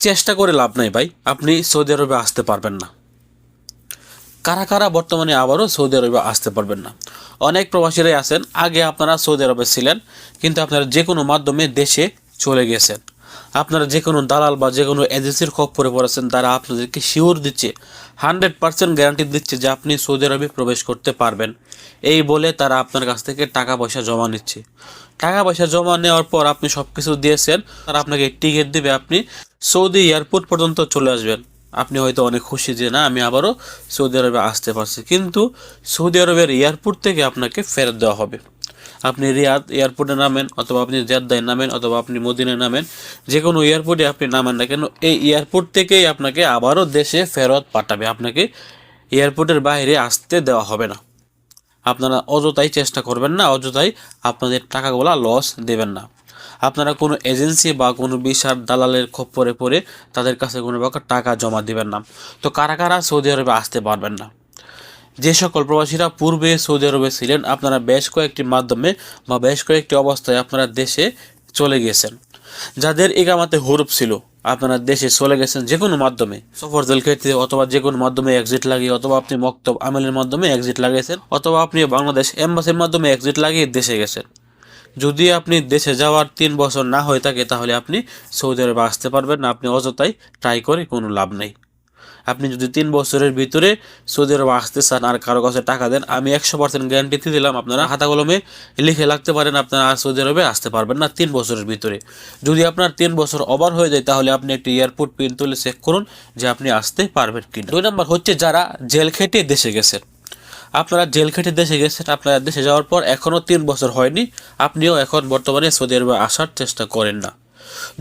চেষ্টা করে লাভ নাই ভাই। আপনি সৌদি আরবে আসতে পারবেন না। কারা কারা বর্তমানে আবারও সৌদি আরবে আসতে পারবেন না। অনেক প্রবাসীরাই আছেন, আগে আপনারা সৌদি আরবে ছিলেন, কিন্তু আপনারা যে কোনো মাধ্যমে দেশে চলে গেছেন। আপনারা যে কোনো দালাল বা যে কোনো এজেন্সির খপ্পরে পড়েছেন, তারা আপনাদেরকে শিওর দিচ্ছে হান্ড্রেড পার্সেন্ট গ্যারান্টি দিচ্ছে যে আপনি সৌদি আরবে প্রবেশ করতে পারবেন। এই বলে তারা আপনার কাছ থেকে টাকা পয়সা জমা নিচ্ছে। টাকা পয়সা জমা নেওয়ার পর আপনি সব কিছু দিয়েছেন, আর আপনাকে টিকিট দেবে আপনি, সৌদি এয়ারপোর্ট পর্যন্ত চলে আসবেন। আপনি হয়তো অনেক খুশি যে, না, আমি আবারও সৌদি আরবে আসতে পারছি। কিন্তু সৌদি আরবের এয়ারপোর্ট থেকে আপনাকে ফেরত দেওয়া হবে। আপনি রিয়াদ এয়ারপোর্টে নামেন, অথবা আপনি জেদ্দায় নামেন, অথবা আপনি মদিনায় নামেন যে কোনো এয়ারপোর্টে আপনি নামেন না কেন, এই এয়ারপোর্ট থেকেই আপনাকে আবারও দেশে ফেরত পাঠাবে। আপনাকে এয়ারপোর্টের বাইরে আসতে দেওয়া হবে না। আপনারা অযথাই চেষ্টা করবেন না, অযথাই আপনাদের টাকাগুলা লস দেবেন না। আপনারা কোনো এজেন্সি বা কোনো বিশাল দালালের খপ্পরে পড়ে তাদের কাছে কোনো প্রকার টাকা জমা দেবেন না। তো কারা কারা সৌদি আরবে আসতে পারবেন না? যে সকল প্রবাসীরা পূর্বে সৌদি আরবে ছিলেন, আপনারা বেশ কয়েকটি মাধ্যমে বা বেশ কয়েকটি অবস্থায় আপনারা দেশে চলে গিয়েছেন। যাদের এগামাতে হরুপ ছিল আপনারা দেশে চলে গেছেন যে কোনো মাধ্যমে, সফর দল ক্ষেত্রে অথবা যে কোনো মাধ্যমে এক্সিট লাগিয়ে, অথবা আপনি মক্তব আমেলের মাধ্যমে এক্সিট লাগিয়েছেন, অথবা আপনি বাংলাদেশ এম্বাসির মাধ্যমে এক্সিট লাগিয়ে দেশে গেছেন। যদি আপনি দেশে যাওয়ার তিন বছর না হয়ে থাকে, তাহলে আপনি সৌদি আরবে আসতে পারবেন না, আপনি অযথাই ট্রাই করে কোনো লাভ নেই। আপনি যদি তিন বছরের ভিতরে সৌদি আরবে আসতে চান আর কারও কাছে টাকা দেন, আমি একশো পার্সেন্ট গ্যারান্টি দিলাম আপনারা। হাতা কলমে লিখে লাগতে পারেন, আপনারা সৌদি আরবে আসতে পারবেন না তিন বছরের ভিতরে। যদি আপনার তিন বছর ওভার হয়ে যায়, তাহলে আপনি একটি এয়ারপোর্ট পিন তুলে চেক করুন যে আপনি আসতে পারবেন কিনা। দুই নম্বর হচ্ছে যারা জেল খেটে দেশে গেছেন। আপনারা জেল খেটে দেশে গেছেন, আপনারা দেশে যাওয়ার পর এখনও তিন বছর হয়নি, আপনিও এখন বর্তমানে সৌদি আরবে আসার চেষ্টা করেন না।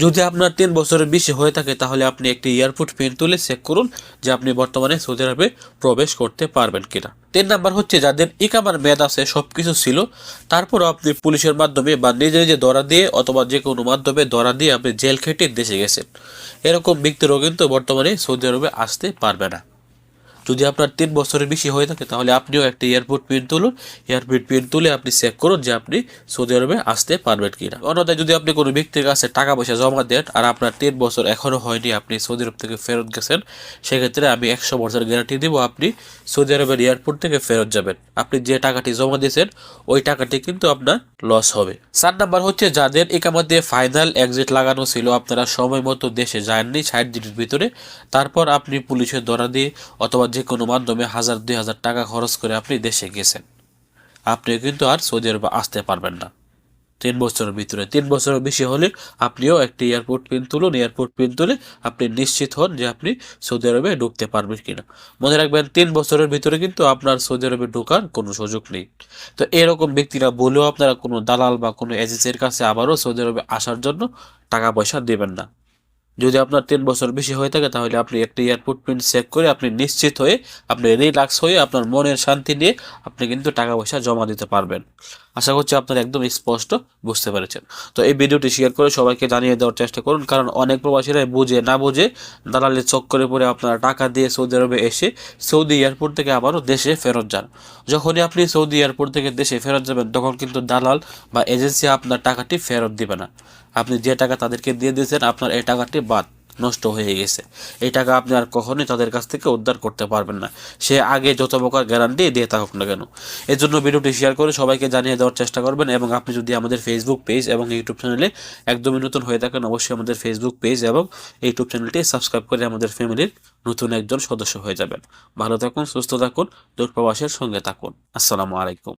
যদি আপনার তিন বছরের বেশি হয়ে থাকে, তাহলে আপনি একটি এয়ারপোর্ট পেন তুলে চেক করুন যে আপনি বর্তমানে সৌদি আরবে প্রবেশ করতে পারবেন কিনা। তিন নাম্বার হচ্ছে যাদের ইকামার মেয়াদ আছে সব কিছু ছিল, তারপরও আপনি পুলিশের মাধ্যমে বা নিজে নিজে ধরা দিয়ে অথবা যে কোনো মাধ্যমে ধরা দিয়ে আপনি জেল খেটে দেশে গেছেন। এরকম ব্যক্তিরও কিন্তু বর্তমানে সৌদি আরবে আসতে পারবে না। যদি আপনার তিন বছরের বেশি হয়ে থাকে, তাহলে আপনিও একটা এয়ারপোর্ট পিন তুলুন। এয়ারপোর্ট পিন তুলে আপনি চেক করুন যে আপনি সৌদি আরবে আসতে পারবেন কিনা। অন্যথায় যদি আপনি কোনো ব্যক্তির কাছে টাকা পয়সা জমা দেন আর আপনার তিন বছর এখনও হয়নি, আপনি সৌদি আরব থেকে ফেরত গেছেন, সেক্ষেত্রে আমি একশো বছর গ্যারান্টি দেবো আপনি সৌদি আরবের এয়ারপোর্ট থেকে ফেরত যাবেন। আপনি যে টাকাটি জমা দিয়েছেন, ওই টাকাটি কিন্তু আপনার লস হবে। চার নাম্বার হচ্ছে যাদের একামাতে ফাইনাল এক্সিট লাগানো ছিল, আপনারা সময় মতো দেশে যাননি, ষাট দিনের ভিতরে। তারপর আপনি পুলিশের ধরা দিয়ে অথবা যে কোনো মাধ্যমে হাজার, দুই হাজার টাকা খরচ করে আপনি দেশে গেছেন। আপনি কিন্তু আর সৌদি আরবে আসতে পারবেন না। তিন বছরের ভিতরে, তিন বছরের বেশি হলে আপনিও একটি এয়ারপোর্ট পিন তুলুন, এয়ারপোর্ট পিন তুলে আপনি নিশ্চিত হন যে আপনি সৌদি আরবে ঢুকতে পারবেন কিনা। মনে রাখবেন, তিন বছরের ভিতরে কিন্তু আপনার সৌদি আরবে ঢোকার কোনো সুযোগ নেই। তো এরকম ব্যক্তিরা বলেও আপনারা কোনো দালাল বা কোনো এজেন্সির কাছে আবারও সৌদি আরবে আসার জন্য টাকা পয়সা দেবেন না। যদি আপনার তিন বছর বেশি হয়ে থাকে, তাহলে আপনি একটি এয়ারপোর্ট প্রিন্ট চেক করে আপনি নিশ্চিত হয়ে, আপনি রিল্যাক্স হয়ে আপনার মনের শান্তি নিয়ে আপনি কিন্তু টাকা পয়সা জমা দিতে পারবেন। আশা করছি আপনারা একদম স্পষ্ট বুঝতে পেরেছেন। তো এই ভিডিওটি শেয়ার করে সবাইকে জানিয়ে দেওয়ার চেষ্টা করুন, কারণ অনেক প্রবাসীরাই বুঝে না বুঝে দালালের চক্করে পড়ে আপনারা টাকা দিয়ে সৌদি আরবে এসে সৌদি এয়ারপোর্ট থেকে আবারও দেশে ফেরত যান। যখনই আপনি সৌদি এয়ারপোর্ট থেকে দেশে ফেরত যাবেন, তখন কিন্তু দালাল বা এজেন্সি আপনার টাকাটি ফেরত দিবে না। আপনি যে টাকা তাদেরকে দিয়ে দিয়েছেন, আপনার এই টাকাটি বাদ, নষ্ট হয়ে গেছে। এই টাকা আপনি আর কখনোই তাদের কাছ থেকে উদ্ধার করতে পারবেন না। সে আগে যত প্রকার গ্যারান্টি দিয়ে থাকুক না কেন। এর জন্য ভিডিওটি শেয়ার করে সবাইকে জানিয়ে দেওয়ার চেষ্টা করবেন এবং আপনি যদি আমাদের ফেসবুক পেজ এবং ইউটিউব চ্যানেলে একদমই নতুন হয়ে থাকেন, অবশ্যই আমাদের ফেসবুক পেজ এবং ইউটিউব চ্যানেলটি সাবস্ক্রাইব করে আমাদের ফ্যামিলির নতুন একজন সদস্য হয়ে যাবেন। ভালো থাকুন, সুস্থ থাকুন দূর প্রবাসের সঙ্গে থাকুন। আসসালামু আলাইকুম।